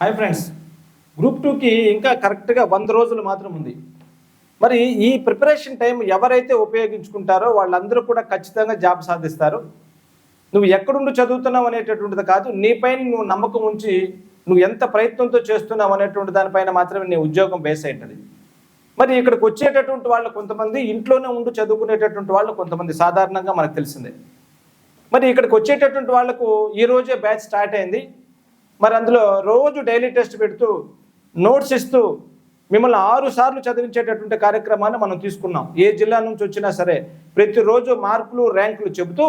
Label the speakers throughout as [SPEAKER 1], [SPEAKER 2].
[SPEAKER 1] Hi friends. Group టూకి ఇంకా కరెక్ట్గా వంద రోజులు మాత్రం ఉంది. మరి ఈ ప్రిపరేషన్ టైం ఎవరైతే ఉపయోగించుకుంటారో వాళ్ళందరూ కూడా ఖచ్చితంగా జాబ్ సాధిస్తారు. నువ్వు ఎక్కడుండి చదువుతున్నావు అనేటటువంటిది కాదు నీపైన నువ్వు నమ్మకం ఉంచి నువ్వు ఎంత ప్రయత్నంతో చేస్తున్నావు అనేటువంటి దానిపైన మాత్రమే నీ ఉద్యోగం బేస్ అయి మరి ఇక్కడికి వచ్చేటటువంటి వాళ్ళు కొంతమంది ఇంట్లోనే ఉండి చదువుకునేటటువంటి వాళ్ళు కొంతమంది సాధారణంగా మనకు తెలిసిందే. మరి ఇక్కడికి వచ్చేటటువంటి వాళ్ళకు ఈ రోజే బ్యాచ్ స్టార్ట్ అయింది. మరి అందులో రోజు డైలీ టెస్ట్ పెడుతూ నోట్స్ ఇస్తూ మిమ్మల్ని ఆరు సార్లు చదివించేటటువంటి కార్యక్రమాన్ని మనం తీసుకున్నాం. ఏ జిల్లా నుంచి వచ్చినా సరే ప్రతిరోజు మార్కులు ర్యాంకులు చెబుతూ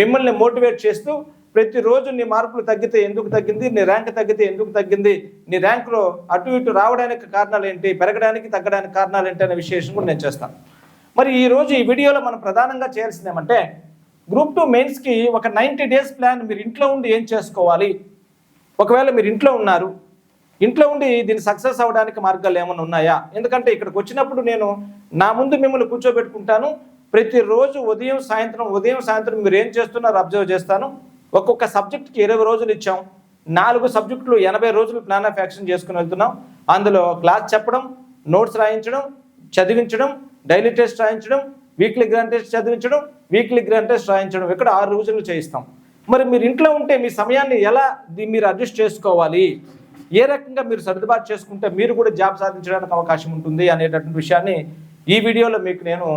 [SPEAKER 1] మిమ్మల్ని మోటివేట్ చేస్తూ ప్రతిరోజు నీ మార్కులు తగ్గితే ఎందుకు తగ్గింది నీ ర్యాంక్ తగ్గితే ఎందుకు తగ్గింది నీ ర్యాంకులో అటు ఇటు రావడానికి కారణాలు ఏంటి పెరగడానికి తగ్గడానికి కారణాలు ఏంటి అనే విశేషం కూడా నేను చేస్తాను. మరి ఈరోజు ఈ వీడియోలో మనం ప్రధానంగా చేయాల్సింది ఏమంటే గ్రూప్ టూ మెయిన్స్కి ఒక నైంటీ డేస్ ప్లాన్ మీరు ఇంట్లో ఉండి ఏం చేసుకోవాలి ఒకవేళ మీరు ఇంట్లో ఉన్నారు ఇంట్లో ఉండి దీన్ని సక్సెస్ అవ్వడానికి మార్గాలు ఏమైనా ఉన్నాయా? ఎందుకంటే ఇక్కడికి వచ్చినప్పుడు నేను నా ముందు మిమ్మల్ని కూర్చోబెట్టుకుంటాను. ప్రతిరోజు ఉదయం సాయంత్రం ఉదయం సాయంత్రం మీరు ఏం చేస్తున్నారో అబ్జర్వ్ చేస్తాను. ఒక్కొక్క సబ్జెక్ట్కి ఇరవై రోజులు ఇచ్చాం. నాలుగు సబ్జెక్టులు ఎనభై రోజులు ప్లాన్ ఆఫ్ యాక్షన్ చేసుకుని వెళ్తున్నాం. అందులో క్లాస్ చెప్పడం నోట్స్ రాయించడం చదివించడం డైలీ టెస్ట్ రాయించడం వీక్లీ గ్రాండ్ టెస్ట్ చదివించడం వీక్లీ గ్రాండ్ టెస్ట్ రాయించడం. ఇక్కడ ఆరు రోజులు చేయిస్తాం. మరి మీరు ఇంట్లో ఉంటే మీ సమయాన్ని ఎలా మీరు అడ్జస్ట్ చేసుకోవాలి? ఏ రకంగా మీరు సర్దుబాటు చేసుకుంటే మీరు కూడా జాబ్ సాధించడానికి అవకాశం ఉంటుంది అనేటటువంటి విషయాన్ని ఈ వీడియోలో మీకు నేను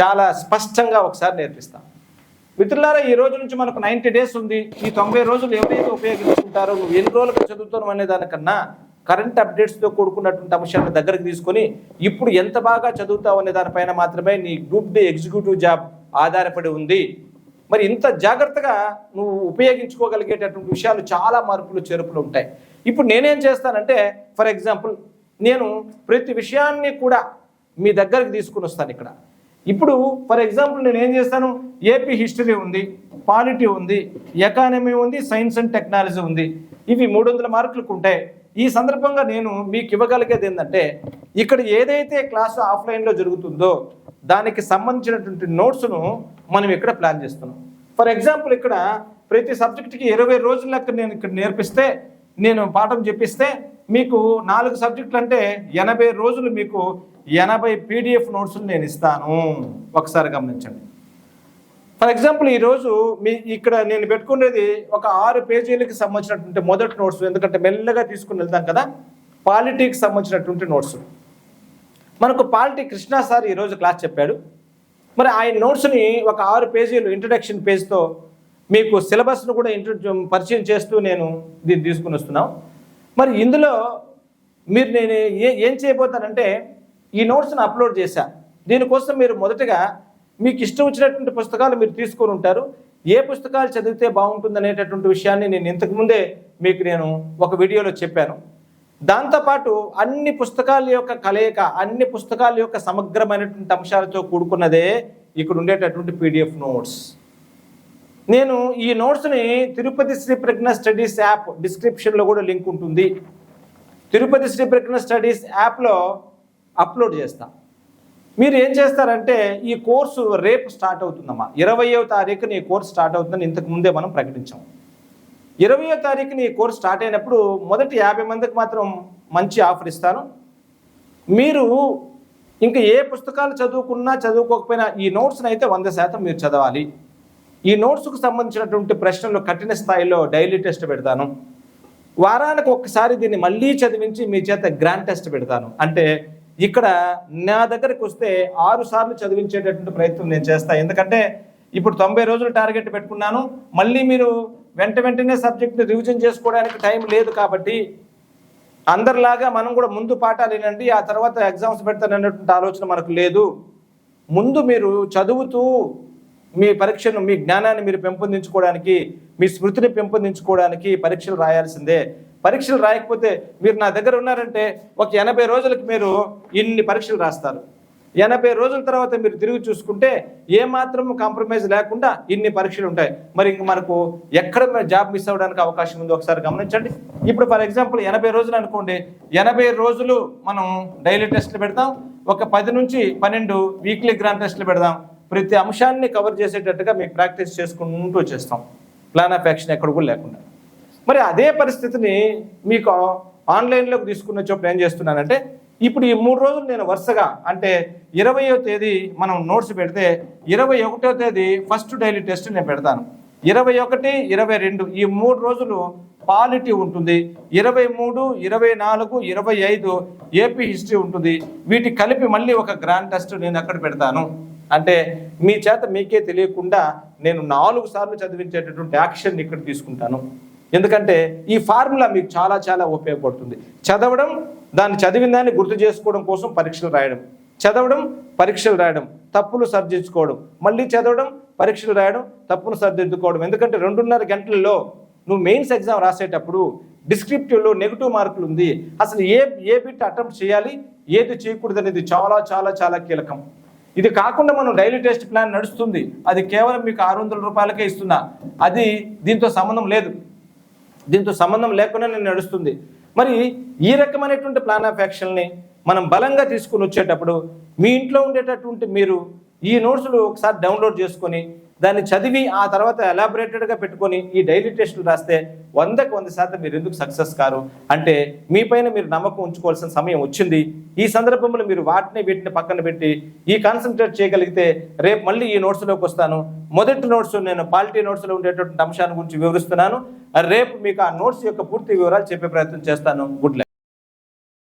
[SPEAKER 1] చాలా స్పష్టంగా ఒకసారి నేర్పిస్తాను మిత్రులారా ఈ రోజు నుంచి మనకు నైంటీ డేస్ ఉంది. ఈ తొంభై రోజులు ఎవరైతే ఉపయోగించుకుంటారో నువ్వు ఎన్ని రోజులకు చదువుతాను అనే దానికన్నా కరెంట్ అప్డేట్స్తో కూడుకున్నటువంటి అంశాలను దగ్గరకు తీసుకొని ఇప్పుడు ఎంత బాగా చదువుతావు అనే దానిపైన మాత్రమే నీ గ్రూప్ డి ఎగ్జిక్యూటివ్ జాబ్ ఆధారపడి ఉంది. మరి ఇంత జాగ్రత్తగా నువ్వు ఉపయోగించుకోగలిగేటటువంటి విషయాలు చాలా మార్పులు చేర్పులు ఉంటాయి. ఇప్పుడు నేనేం చేస్తానంటే ఫర్ ఎగ్జాంపుల్ నేను ప్రతి విషయాన్ని కూడా మీ దగ్గరికి తీసుకుని వస్తాను ఇక్కడ. ఇప్పుడు ఫర్ ఎగ్జాంపుల్ నేను ఏం చేస్తాను? ఏపీ హిస్టరీ ఉంది పాలిటీ ఉంది ఎకానమీ ఉంది సైన్స్ అండ్ టెక్నాలజీ ఉంది. ఇవి మూడు వందల మార్కులకు ఉంటాయి. ఈ సందర్భంగా నేను మీకు ఇవ్వగలిగేది ఏంటంటే ఇక్కడ ఏదైతే క్లాసు ఆఫ్లైన్లో జరుగుతుందో దానికి సంబంధించినటువంటి నోట్స్ను మనం ఇక్కడ ప్లాన్ చేస్తున్నాం. ఫర్ ఎగ్జాంపుల్ ఇక్కడ ప్రతి సబ్జెక్టుకి ఇరవై రోజుల లెక్క నేను ఇక్కడ నేర్పిస్తే నేను పాఠం చెప్పిస్తే మీకు నాలుగు సబ్జెక్టులు అంటే ఎనభై రోజులు మీకు ఎనభై పీడిఎఫ్ నోట్స్లు నేను ఇస్తాను. ఒకసారి గమనించండి. ఫర్ ఎగ్జాంపుల్ ఈరోజు మీ ఇక్కడ నేను పెట్టుకునేది ఒక ఆరు పేజీలకి సంబంధించినటువంటి మొదటి నోట్స్ ఎందుకంటే మెల్లగా తీసుకుని వెళ్తాం కదా పాలిటీకి సంబంధించినటువంటి నోట్స్. మనకు పాలిటీ కృష్ణా సార్ ఈరోజు క్లాస్ చెప్పాడు. మరి ఆయన నోట్స్ని ఒక ఆరు పేజీలు ఇంట్రడక్షన్ పేజ్తో మీకు సిలబస్ను కూడా ఇంట్రో పరిచయం చేస్తూ నేను దీన్ని తీసుకుని వస్తున్నాం. మరి ఇందులో మీరు నేను ఏ ఏం చేయబోతానంటే ఈ నోట్స్ని అప్లోడ్ చేశా. దీనికోసం మీరు మొదటగా మీకు ఇష్టం వచ్చినటువంటి పుస్తకాలు మీరు తీసుకొని ఉంటారు. ఏ పుస్తకాలు చదివితే బాగుంటుంది అనేటటువంటి విషయాన్ని నేను ఇంతకుముందే మీకు నేను ఒక వీడియోలో చెప్పాను. దాంతోపాటు అన్ని పుస్తకాల యొక్క కలయిక అన్ని పుస్తకాల యొక్క సమగ్రమైనటువంటి అంశాలతో కూడుకున్నదే ఇక్కడ ఉండేటటువంటి పీడిఎఫ్ నోట్స్. నేను ఈ నోట్స్ని తిరుపతి శ్రీ ప్రజ్ఞ స్టడీస్ యాప్ డిస్క్రిప్షన్లో కూడా లింక్ ఉంటుంది. తిరుపతి శ్రీ ప్రజ్ఞ స్టడీస్ యాప్లో అప్లోడ్ చేస్తా. మీరు ఏం చేస్తారంటే ఈ కోర్సు రేపు స్టార్ట్ అవుతుందమ్మా. ఇరవయో తారీఖున ఈ కోర్సు స్టార్ట్ అవుతుందని ఇంతకు ముందే మనం ప్రకటించాము ఇరవయో తారీఖున ఈ కోర్సు స్టార్ట్ అయినప్పుడు మొదటి యాభై మందికి మాత్రం మంచి ఆఫర్ ఇస్తాను. మీరు ఇంకా ఏ పుస్తకాలు చదువుకున్నా చదువుకోకపోయినా ఈ నోట్స్ని అయితే వంద శాతం మీరు చదవాలి. ఈ నోట్స్కు సంబంధించినటువంటి ప్రశ్నలు కఠిన స్థాయిలో డైలీ టెస్ట్ పెడతాను. వారానికి ఒక్కసారి దీన్ని మళ్ళీ చదివించి మీ చేత గ్రాండ్ టెస్ట్ పెడతాను. అంటే ఇక్కడ నా దగ్గరికి వస్తే ఆరు సార్లు చదివించేటటువంటి ప్రయత్నం నేను చేస్తాను ఎందుకంటే ఇప్పుడు తొంభై రోజులు టార్గెట్ పెట్టుకున్నాను. మళ్ళీ మీరు వెంట వెంటనే సబ్జెక్ట్ని రివిజన్ చేసుకోవడానికి టైం లేదు కాబట్టి అందరిలాగా మనం కూడా ముందు పాఠాలు వినండి ఆ తర్వాత ఎగ్జామ్స్ పెడతానన్నటువంటి ఆలోచన మనకు లేదు. ముందు మీరు చదువుతూ మీ పరీక్షను మీ జ్ఞానాన్ని మీరు పెంపొందించుకోవడానికి మీ స్మృతిని పెంపొందించుకోవడానికి పరీక్షలు రాయాల్సిందే. పరీక్షలు రాయకపోతే మీరు నా దగ్గర ఉన్నారంటే ఒక ఎనభై రోజులకు మీరు ఇన్ని పరీక్షలు రాస్తారు. ఎనభై రోజుల తర్వాత మీరు తిరిగి చూసుకుంటే ఏ మాత్రం కాంప్రమైజ్ లేకుండా ఇన్ని పరీక్షలు ఉంటాయి. మరి ఇంక మనకు ఎక్కడ జాబ్ మిస్ అవ్వడానికి అవకాశం ఉందో? ఒకసారి గమనించండి. ఇప్పుడు ఫర్ ఎగ్జాంపుల్ ఎనభై రోజులు అనుకోండి. ఎనభై రోజులు మనం డైలీ టెస్ట్లు పెడతాం. ఒక పది నుంచి పన్నెండు వీక్లీ గ్రాండ్ టెస్ట్లు పెడదాం. ప్రతి అంశాన్ని కవర్ చేసేటట్టుగా మీకు ప్రాక్టీస్ చేసుకుంటూ చేస్తాం ప్లాన్ ఆఫ్ యాక్షన్ ఎక్కడ కూడా లేకుండా. మరి అదే పరిస్థితిని మీకు ఆన్లైన్లోకి తీసుకున్న వచ్చేప్పుడు ఏం చేస్తున్నానంటే ఇప్పుడు ఈ మూడు రోజులు నేను వరుసగా అంటే ఇరవయో తేదీ మనం నోట్స్ పెడితే ఇరవై ఒకటో తేదీ ఫస్ట్ డైలీ టెస్ట్ నేను పెడతాను. ఇరవై ఒకటి ఇరవై రెండు ఈ మూడు రోజులు పాలిటీ ఉంటుంది. ఇరవై మూడు ఇరవై నాలుగు ఇరవై ఐదు ఏపీ హిస్టరీ ఉంటుంది. వీటి కలిపి మళ్ళీ ఒక గ్రాండ్ టెస్ట్ నేను అక్కడ పెడతాను. అంటే మీ చేత మీకే తెలియకుండా నేను నాలుగు సార్లు చదివించేటటువంటి యాక్షన్ ఇక్కడ తీసుకుంటాను. ఎందుకంటే ఈ ఫార్ములా మీకు చాలా చాలా ఉపయోగపడుతుంది. చదవడం దాన్ని చదివిన దాన్ని గుర్తు చేసుకోవడం కోసం పరీక్షలు రాయడం. చదవడం పరీక్షలు రాయడం. తప్పులు సర్దించుకోవడం మళ్ళీ చదవడం పరీక్షలు రాయడం తప్పును సర్దిద్దుకోవడం. ఎందుకంటే రెండున్నర గంటల్లో నువ్వు మెయిన్స్ ఎగ్జామ్ రాసేటప్పుడు డిస్క్రిప్టివ్లో నెగిటివ్ మార్కులు ఉంది. అసలు ఏ ఏ బిట్ అటెంప్ట్ చేయాలి ఏది చేయకూడదు అనేది చాలా చాలా చాలా కీలకం. ఇది కాకుండా మనం డైలీ టెస్ట్ ప్లాన్ నడుస్తుంది. అది కేవలం మీకు ఆరు వందల రూపాయలకే ఇస్తున్నా. అది దీంతో సంబంధం లేదు. దీంతో సంబంధం లేకుండా నేను నడుస్తుంది. మరి ఈ రకమైనటువంటి ప్లాన్ ఆఫ్ యాక్షన్ని మనం బలంగా తీసుకుని వచ్చేటప్పుడు మీ ఇంట్లో ఉండేటటువంటి మీరు ఈ నోట్స్లు ఒకసారి డౌన్లోడ్ చేసుకొని దాన్ని చదివి ఆ తర్వాత ఎలాబొరేటెడ్గా పెట్టుకొని ఈ డైలీ టెస్టులు రాస్తే వందకు వంద శాతం మీరు ఎందుకు సక్సెస్ కారు? అంటే మీపైన మీరు నమ్మకం ఉంచుకోవాల్సిన సమయం వచ్చింది. ఈ సందర్భంలో మీరు వాటిని వీటిని పక్కన పెట్టి ఈ కాన్సన్ట్రేట్ చేయగలిగితే రేపు మళ్ళీ ఈ నోట్స్లోకి వస్తాను. మొదటి నోట్స్ నేను పాలిటీ నోట్స్లో ఉండేటటువంటి అంశాన్ని గురించి వివరిస్తున్నాను. రేపు మీకు ఆ నోట్స్ యొక్క పూర్తి వివరాలు చెప్పే ప్రయత్నం చేస్తాను. గుడ్